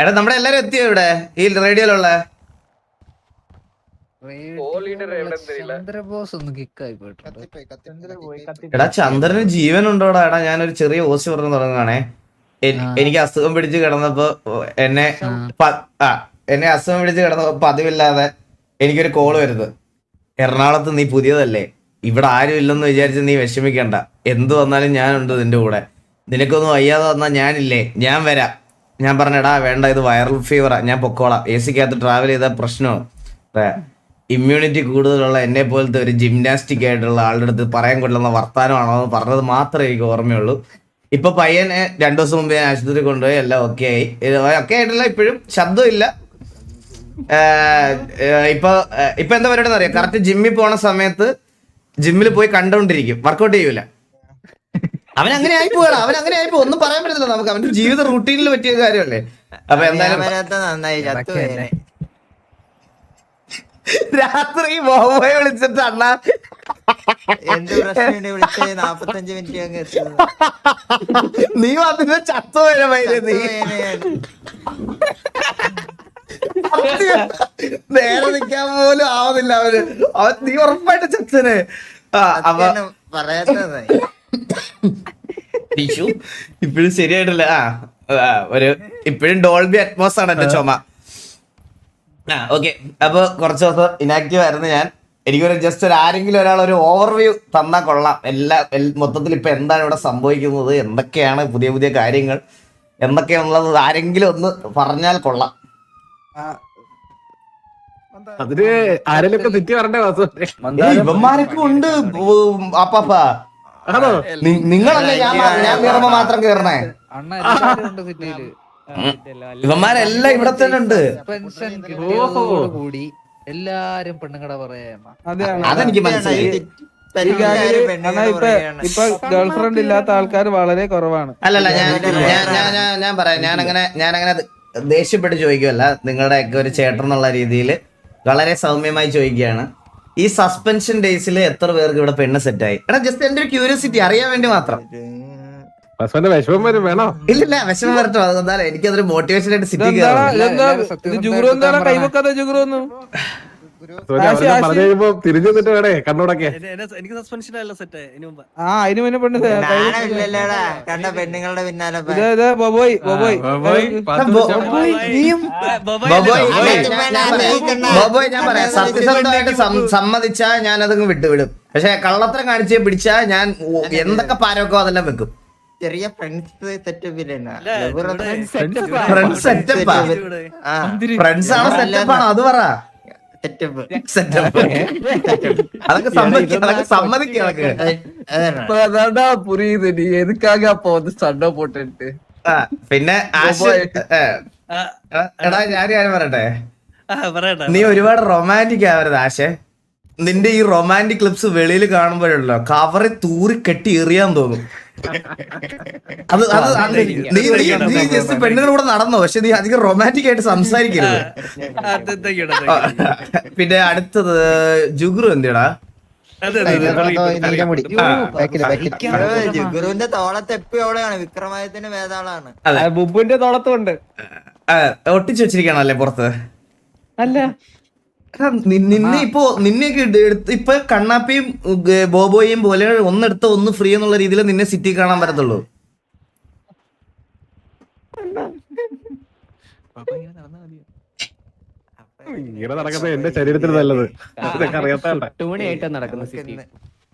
എടാ നമ്മുടെ എല്ലാരും എത്തിയോ ഇവിടെ? ഈ റേഡിയോയിലുള്ള? എടാ ചന്ദ്രന് ജീവൻ ഉണ്ടോടാ എടാ ഞാനൊരു ചെറിയ ഓസി പറഞ്ഞു തുടങ്ങുകയാണേ. എനിക്ക് അസുഖം പിടിച്ച് കിടന്നപ്പോ എന്നെ ആ. എന്നെ അസുഖം പിടിച്ച് കിടന്നപ്പോ പതിവില്ലാതെ എനിക്കൊരു കോൾ വരുന്നത്. എറണാകുളത്ത് നീ പുതിയതല്ലേ? ഇവിടെ ആരും ഇല്ലെന്ന് വിചാരിച്ച് നീ വിഷമിക്കണ്ട. എന്ത് വന്നാലും ഞാനുണ്ട് നിന്റെ കൂടെ. നിനക്കൊന്നും വയ്യാതെ വന്നാൽ ഞാനില്ലേ? ഞാൻ വരാം. ഞാൻ പറഞ്ഞെടാ വേണ്ട ഇത് വൈറൽ ഫീവറാ ഞാൻ പൊക്കോളാം. എ സിക്കകത്ത് ട്രാവൽ ചെയ്താൽ പ്രശ്നമാണ് ഇമ്മ്യൂണിറ്റി കൂടുതലുള്ള എന്നെ പോലത്തെ ഒരു ജിംനാസ്റ്റിക് ആയിട്ടുള്ള ആളുടെ അടുത്ത് പറയാൻ കൊള്ളുന്ന വർത്താനമാണോ എന്ന് പറഞ്ഞത് മാത്രമേ എനിക്ക് ഓർമ്മയുള്ളൂ. ഇപ്പൊ പയ്യനെ രണ്ടു ദിവസം മുമ്പ് ഞാൻ ആശുപത്രി കൊണ്ടുപോയി. എല്ലാം ഓക്കെ ആയി. ഒക്കെ ആയിട്ടില്ല ഇപ്പോഴും. ശബ്ദമില്ല ഇപ്പൊ ഇപ്പൊ എന്താ അറിയാം? കറക്റ്റ് ജിമ്മിൽ പോണ സമയത്ത് ജിമ്മിൽ പോയി കണ്ടോണ്ടിരിക്കും. വർക്കൗട്ട് ചെയ്യൂല. അവൻ അങ്ങനെ ആയി പോയടാ അവൻ അങ്ങനെ ആയി ഒന്നും പറയാൻ പറ്റത്തില്ല നമുക്ക്. അവന്റെ ജീവിത റൂട്ടീനിൽ പറ്റിയ കാര്യമല്ലേ? അപ്പൊ എന്തായാലും ചത്തു. രാത്രി ബോബോയെ വിളിച്ചിട്ട് അണ്ണ. എന്ത് പ്രശ്നം വിളിച്ചത്? നാപ്പത്തഞ്ച് മിനിറ്റ് അങ്ങ് നീ വന്നിട്ട് നീ. നേരെ നിൽക്കാൻ പോലും ആവുന്നില്ല അവന്. അവൻ നീ ഉറപ്പായിട്ട് ചത്തന്. ആ അവ പറയാത്തതായി ടിഷ്യൂ ഇപ്പോഴും ശരിയായിട്ടില്ല. ആ ആ, ഒരു ഇപ്പോഴും ഡോൾബി അറ്റ്മോസ് ആണ് എന്റെ ചുമ. ആ ഓക്കെ അപ്പൊ കുറച്ച് ദിവസം ഇനാക്റ്റീവ് ആയിരുന്നു ഞാൻ. എനിക്കൊരു ജസ്റ്റ് ഒരു ആരെങ്കിലും ഒരാൾ ഒരു ഓവർവ്യൂ തന്നാൽ കൊള്ളാം. എല്ലാ മൊത്തത്തിൽ ഇപ്പൊ എന്താണ് ഇവിടെ സംഭവിക്കുന്നത്? എന്തൊക്കെയാണ് പുതിയ പുതിയ കാര്യങ്ങൾ? എന്തൊക്കെയാണുള്ളത്? ആരെങ്കിലും ഒന്ന് പറഞ്ഞാൽ കൊള്ളാം. അതിന് ആരെങ്കിലും തെറ്റി പറഞ്ഞേ ഇവന്മാരൊക്കെ ഉണ്ട്. അപ്പാപ്പ. ആണോ നിങ്ങളല്ലേ ഞാൻ ഞാൻ കയറുമ്പോ മാത്രം കേറണേ. അണ്ണ എല്ലാരും ഉണ്ട് സിറ്റിയിൽ. ഇവന്മാരെല്ലാം ഇവിടെ തന്നെ ഉണ്ട്. പെൻഷൻ കിട്ടിയതോടുകൂടി എല്ലാരും പെണ്ണുങ്ങടെ പറയാ അതെനിക്ക് മനസ്സിലായി. ഇപ്പൊ ഗേൾഫ്രണ്ട് ഇല്ലാത്ത ആൾക്കാർ വളരെ കുറവാണ്. അല്ലല്ല ഞാൻ ഞാൻ ഞാൻ ഞാൻ ഞാൻ പറയാം. ഞാൻ അങ്ങനെ ഞാൻ അങ്ങനെ ദേഷ്യപ്പെട്ട് ചോദിക്കുമല്ല നിങ്ങളുടെ ഒക്കെ ഒരു ചേട്ടൻ എന്നുള്ള രീതിയിൽ വളരെ സൗമ്യമായി ചോദിക്കുകയാണ്. ഈ സസ്പെൻഷൻ ഡേയ്സിൽ എത്ര പേർക്ക് ഇവിടെ പെണ്ണ് ആയി? എടാ ജസ്റ്റ് എന്റെ ഒരു ക്യൂരിയോസിറ്റി അറിയാൻ വേണ്ടി മാത്രം. വിഷമം വരും വേണോ? ഇല്ലില്ല വിഷമം വരട്ടോ. അതെന്തായാലും എനിക്കതൊരു മോട്ടിവേഷൻ ആയിട്ട് സിറ്റി ജുഗുറു എന്താണ്? ജുഗുറു ഒന്നും തിരിഞ്ഞു വേണേ കണ്ണോടൊക്കെ. എനിക്ക് സസ്പെൻഷൻ അല്ല സെറ്റ് ആ അതിന് മുന്നേ പെണ്ണ് കണ്ട പെണ്ണുങ്ങളുടെ പിന്നാലെ പോയി. ഇത് ബോബോയ് ബോബോയ്. ബൊബോയ് ബൊബോയ്, ബോബോയ്, നീയും. ബോബോയ്, ഞാൻ- പറയാം. സത്യസന്ധമായിട്ട് സം- സമ്മതിച്ചാ ഞാൻ അതങ്ങ് വിട്ടുവിടും. പക്ഷെ കള്ളത്തരം കാണിച്ച് പിടിച്ചാ ഞാൻ ഓ- എന്തൊക്കെ പാരൊക്കെ അതെല്ലാം വെക്കും. ചെറിയ ഫ്രണ്ട്സ് സെറ്റപ്പിലാണ് ഫ്രണ്ട്സ് സെറ്റപ്പാ ആ? ഫ്രണ്ട്സ് ആണ് സെറ്റപ്പ് ആണോ അത് പറ. പിന്നെ എടാ ഞാൻ പറയട്ടെ? നീ ഒരുപാട് റൊമാന്റിക് ആവരുത് ആശേ. നിന്റെ ഈ റൊമാന്റിക് ക്ലിപ്സ് വെളിയിൽ കാണുമ്പോഴല്ലോ കവറെ തൂറി കെട്ടി എറിയാൻ തോന്നും. അത് അത് നീ നീ നീ ജസ്റ്റ് പെണ്ണുങ്ങളുടെ കൂടെ നടന്നോ പക്ഷെ നീ അധികം റൊമാന്റിക് ആയിട്ട് സംസാരിക്കരുത്. പിന്നെ അടുത്തത് ജുഗുറു എന്തിടാ? ഗുരുവിന്റെ തോളത്ത് എപ്പോഴും വിക്രമാദിത്യന്റെ വേതാളാണ് അതെ. ബുബുന്റെ തോളത്തുണ്ട് ഒട്ടിച്ചു വെച്ചിരിക്കണല്ലേ പുറത്ത്? അല്ല. നിന്നെ ഇപ്പോ നിന്നെയൊക്കെ ഇപ്പൊ കണ്ണാപ്പിയും ബോബോയും പോലെ ഒന്നെടുത്ത ഒന്ന് ഫ്രീ എന്നുള്ള രീതിയിൽ നിന്നെ സിറ്റി കാണാൻ പറ്റത്തുള്ളൂ. ഇങ്ങനെ നടക്കുന്നത് എന്റെ ശരീരത്തിന് നല്ലത്. അറിയാത്ത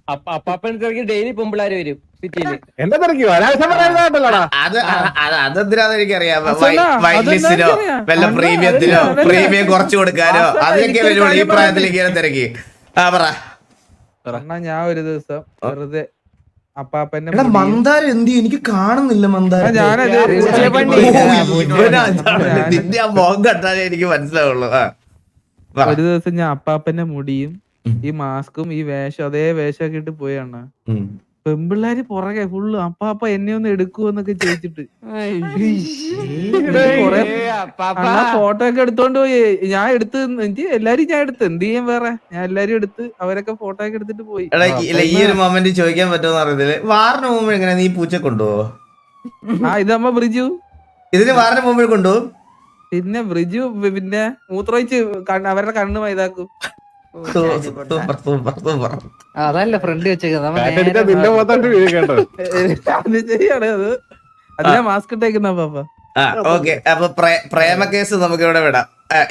നടക്കുന്നത് തിരക്കി ഡെയിലി പെമ്പിളാര് വരും സിറ്റിയിൽ. എന്താ തിരക്കിയോ അനാവശ്യം പറയാനുള്ളതായിട്ടല്ലോടാ അത് അത് അതെന്തിനാന്ന് എനിക്കറിയാം. വൈറ്റ് ലിസ്റ്റിനോ? വല്ല അതെന്താ പ്രീമിയത്തിനോ പ്രീമിയം കുറച്ചു കൊടുക്കാനോ അതിനൊക്കെ വരുള്ളൂ ഈ പ്രായത്തിൽ ഇങ്ങനെ തിരക്കി. ആ പറ. ഞാൻ ഒരു ദിവസം വെറുതെ അപ്പാപ്പന്റെ മന്ദാര എന്ത് എനിക്ക് കാണുന്നില്ല മന്ദാരം. നിന്റെ ആ മുഖം കണ്ടാലേ എനിക്ക് മനസ്സിലാവുള്ളൂ. ആ ഒരു ദിവസം ഞാൻ അപ്പാപ്പന്റെ മുടിയും. ഈ മാസ്കും ഈ വേഷം അതേ വേഷമൊക്കെ ഇട്ട് പോയി അണ്ണ. പെമ്പിള്ളാര് പുറകെ ഫുള്ള് അപ്പാപ്പ എന്നെ ഒന്ന് എടുക്കുവെന്നൊക്കെ ചോദിച്ചിട്ട് അണ്ണാ ഫോട്ടോ ഒക്കെ എടുത്തോണ്ട് പോയി. ഞാൻ എടുത്ത് എനിക്ക് എല്ലാരും ഞാൻ എടുത്ത്. എന്ത് ചെയ്യാൻ വേറെ? ഞാൻ എല്ലാരും എടുത്ത് അവരൊക്കെ ഫോട്ടോ ഒക്കെ എടുത്തിട്ട് പോയി. ഈ- ഒരു മൊമെന്റ് ചോദിക്കാൻ പറ്റുമെന്ന് അറിയത്തില്ല. വാറിന് മുമ്പ് എങ്ങനെ നീ പൂച്ച കൊണ്ടുപോവോ? ആ ഇതമ്മ ബ്രിജു. ഇതിന് വാറിന് മുമ്പിൽ കൊണ്ടുപോകും പിന്നെ ബ്രിജു പിന്നെ മൂത്രമൊഴിച്ച് അവരുടെ കണ്ണ് മൈതാക്കും സൂപ്പർ സൂപ്പർ സൂപ്പർ. ആ, അതല്ല ഫ്രണ്ട് വെച്ചേക്കുന്നത് അതിനാ മാസ്ക് ഇട്ടേക്കുന്ന പാപ്പ. ആ ഓക്കെ. അപ്പൊ പ്രേമ കേസ് നമുക്ക് ഇവിടെ വിടാം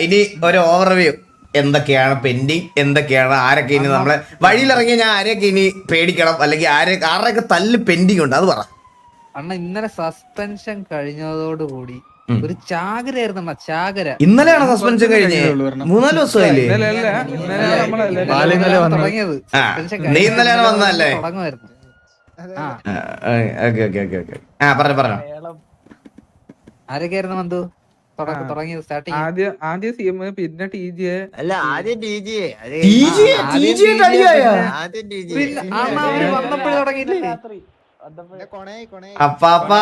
ഇനി ഒരു ഓവർവ്യൂ എന്തൊക്കെയാണ് പെൻഡിങ് എന്തൊക്കെയാണ്? ആരൊക്കെ ഇനി നമ്മളെ വഴിയിലിറങ്ങി ഞാൻ ആരെയൊക്കെ ഇനി പേടിക്കണം? അല്ലെങ്കിൽ ആരെ ആരുടെയൊക്കെ തല്ല് പെൻഡിങ് ഉണ്ട്? അത് പറ. അണ്ണ ഇന്നലെ സസ്പെൻഷൻ കഴിഞ്ഞതോടുകൂടി. ഒരു ചാകരയായിരുന്നു ചാകര. ഇന്നലെയാണ് സസ്പെൻഷൻ കഴിഞ്ഞ് മൂന്നാൽ ദിവസമായില്ലേ? തുടങ്ങിയത്. നീ ഇന്നലെയാണ് വന്നല്ലേ? തുടങ്ങുമായിരുന്നു. ആരൊക്കെയായിരുന്നു മന്തു തുടക്ക- ആ. തുടങ്ങിയത് സ്റ്റാർട്ടിങ് ആദ്യം ആദ്യം സി എം പിന്നെ ടി ജി അല്ല ആദ്യം ടി ജി വന്നപ്പോഴേ തുടങ്ങിയില്ലേ അപ്പാപ്പാ.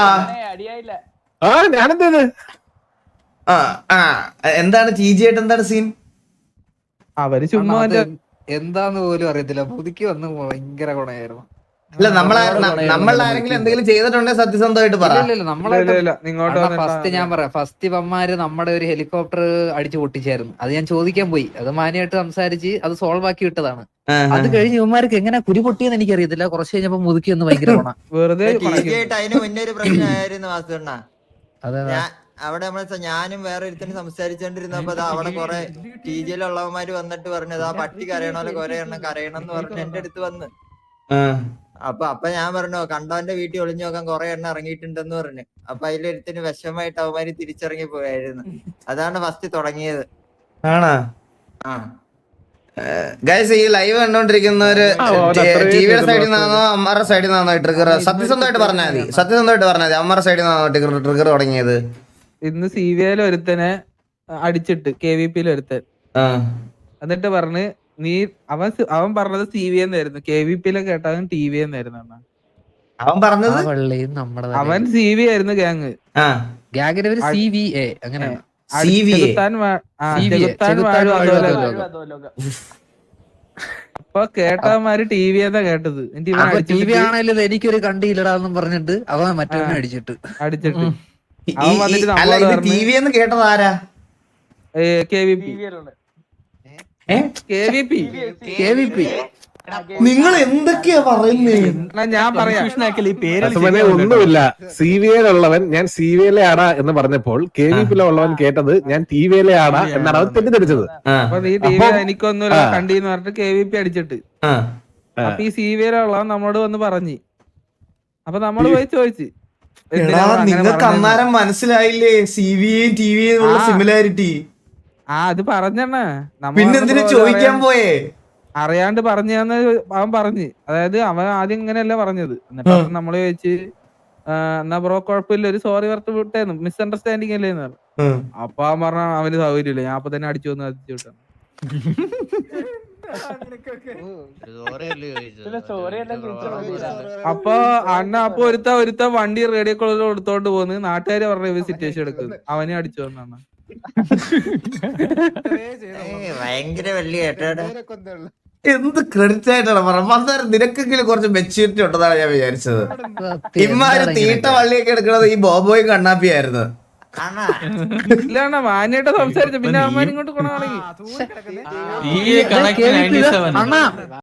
ആ ഞാനെന്തേത്? ആ ആ എന്താണ് ടി ജി ആയിട്ട് എന്താണ് സീൻ? അവർ ചുമ്മാ എന്താന്ന് പോലും അറിയത്തില്ല. പുതുക്കി വന്ന് ഭയങ്കര ഗുണയായിരുന്നു അല്ല നമ്മൾ നമ്മൾ ആരെങ്കിലും എന്തെങ്കിലും ചെയ്തിട്ടുണ്ടെങ്കിൽ സത്യസന്ധമായിട്ട് പറ. ഇല്ല, ഇല്ല, ഇല്ല, നമ്മളെ ഇല്ല, ഇല്ല, ഇല്ല, ഫസ്റ്റ് ഞാൻ പറയാം. ഫസ്റ്റ് ഇവന്മാര് നമ്മുടെ ഒരു ഹെലികോപ്റ്റർ അടിച്ചു പൊട്ടിച്ചായിരുന്നു. അത് ഞാൻ ചോദിക്കാൻ പോയി. അത് മാനിയായിട്ട് സംസാരിച്ച് അത് സോൾവ് ആക്കി വിട്ടതാണ്. അത് കഴിഞ്ഞ് ഇവന്മാർക്ക് എങ്ങനെ കുരു പൊട്ടിയെന്ന് എനിക്കറിയത്തില്ല. കുറച്ച് കഴിഞ്ഞപ്പോ മുതുക്കി ഒന്ന് ഭയങ്കര ഗുണം. വെറുതെ അതിന് മുന്നേ ഒരു പ്രശ്നമായിരുന്നു വാസുണ്ണ അവിടെ നമ്മളെ ഞാനും വേറെ ഒരുത്തനും സംസാരിച്ചോണ്ടിരുന്നപ്പോ ദാ അവിടെ കൊറേ ടി ജിയിലുള്ളവന്മാര് വന്നിട്ട് പറഞ്ഞത് ആ പട്ടി കരയണോലെ കൊറേ എണ്ണം കരയണം എന്ന് പറഞ്ഞ് എന്റെ അടുത്ത് വന്ന്. അപ്പൊ അപ്പൊ ഞാൻ പറഞ്ഞു കണ്ടവന്റെ വീട്ടിൽ ഒളിഞ്ഞു നോക്കാൻ കൊറേ എണ്ണം ഇറങ്ങിയിട്ടുണ്ടെന്ന് പറഞ്ഞു. അപ്പൊ അതിലൊരുത്തിന് വിഷമായിട്ട് അവന്മാര് തിരിച്ചിറങ്ങി പോയായിരുന്നു. അതാണ് ഫസ്റ്റ് തുടങ്ങിയത്. ആണോ? ആ. ഗൈസ് ഈ ലൈവ് കണ്ടോണ്ടിരിക്കുന്നവര് അത് ടിവിയുടെ സൈഡിൽ നിന്നാണോ അമ്മാരുടെ സൈഡിൽ നിന്നാണോ ട്രിഗർ സത്യസന്ധമായിട്ട് പറഞ്ഞാൽ മതി. സത്യസന്ധമായിട്ട് പറഞ്ഞാൽ മതി. അമ്മാരുടെ സൈഡിൽ നിന്നാണോ ട്രിഗർ ട്രിഗർ തുടങ്ങിയത്? ഇന്ന് സി വി ഐയിൽ ഒരുത്തനെ അടിച്ചിട്ട് കെ വി പിയിൽ ഒരുത്തൻ. ആ. എന്നിട്ട് പറഞ്ഞ് നീ അവൻ അവൻ പറഞ്ഞത് സി വി എന്നായിരുന്നു കെ വി പിയിലെ കേട്ടവൻ ടി വി എന്നായിരുന്നു. അവൻ പറഞ്ഞത്? അവൻ സി വി ആയിരുന്നു ഗാങ് ആ. പേര് ഒരു സി വി എ അങ്ങനെയാണ്. അപ്പൊ കേട്ടവന്മാര് ടി വി എന്നാ കേട്ടത്? ടി വി ആണെങ്കിലും എനിക്കൊരു കണ്ടിയില്ലടാന്നും പറഞ്ഞിട്ട് അവൻ മറ്റവനെ അടിച്ചിട്ട്. അടിച്ചിട്ട്. അവൻ വന്നിട്ട് ടി വി എന്ന് കേട്ടത് ആരാ? K V P? K V P. K V P. നിങ്ങൾ എന്തൊക്കെയാ പറയുന്നത് ഞാൻ പറയാം. അസുമനെ ഒന്നുമില്ല. സി വി ഉള്ളവൻ ഞാൻ സി വി എൽ ആടാ എന്ന് പറഞ്ഞപ്പോൾ കെ വി പി ഉള്ളവൻ കേട്ടത് ഞാൻ ടി വി എൽ ആടാ എന്നാണ് അവൻ തെറ്റിദ്ധരിച്ചത്. എനിക്കൊന്നും അപ്പൊ നീ ടി വി അപ്പം- എനിക്കൊന്നുമില്ല. ആ. പറഞ്ഞിട്ട് കെ വി പി അടിച്ചിട്ട്. അപ്പൊ ഈ സി വി ഉള്ളവൻ നമ്മളോട് വന്ന് പറഞ്ഞു. അപ്പൊ നമ്മൾ പോയി ചോദിച്ചു. നിങ്ങൾക്ക് അന്നേരം മനസ്സിലായില്ലേ? സി വിയും ടി വിയും ഉള്ള സിമിലാരിറ്റി ആ അത് പറഞ്ഞെണ്ണ. നമ്മ പിന്നെന്തിനു ചോദിക്കാൻ പോയേ? അറിയാണ്ട് പറഞ്ഞാന്ന് അവൻ പറഞ്ഞു. അതായത് അവൻ ആദ്യം ഇങ്ങനെയല്ല പറഞ്ഞത്. എന്നിട്ട് നമ്മൾ ചോദിച്ച് എന്നാ ബ്രോ കുഴപ്പമില്ല. ഒരു സോറി വർത്ത് വിട്ടേന്ന്. മിസ് അണ്ടർസ്റ്റാൻഡിങ് അല്ലേ എന്ന് പറഞ്ഞു. അപ്പൊ അവൻ പറഞ്ഞ അവന് സൗകര്യമില്ല. ഞാൻ അപ്പൊ തന്നെ അടിച്ചു വന്ന് അതിച്ചു വിട്ടാണ് അപ്പൊ അണ്ണ അപ്പൊ ഒരുത്ത ഒരുത്ത വണ്ടി റേഡിയോ കോളിൽ കൊടുത്തോണ്ട് പോന്ന് നാട്ടുകാര് പറഞ്ഞ ഇവ സിറ്റുവേഷൻ എടുക്കുന്നത് അവനെ അടിച്ചു വന്നാണ് ഭയങ്കര വലിയ കേട്ടോടെ എന്ത് ക്രെഡിറ്റ് ആയിട്ടാണ് പറഞ്ഞത് അന്നേരം നിനക്കെങ്കിലും കുറച്ച് മെച്യൂരിറ്റി ഉണ്ടെന്നാണ് ഞാൻ വിചാരിച്ചത് ഇമ്മാര് തീട്ട വള്ളിയൊക്കെ എടുക്കുന്നത് ഈ ബോബോയും കണ്ണാപ്പിയായിരുന്നു ഇല്ലാണ മാന്യായിട്ട് സംസാരിച്ചു പിന്നെ അവന്മാർ ഇങ്ങോട്ട് കൊണ്ടാണെങ്കിൽ അണ്ണാ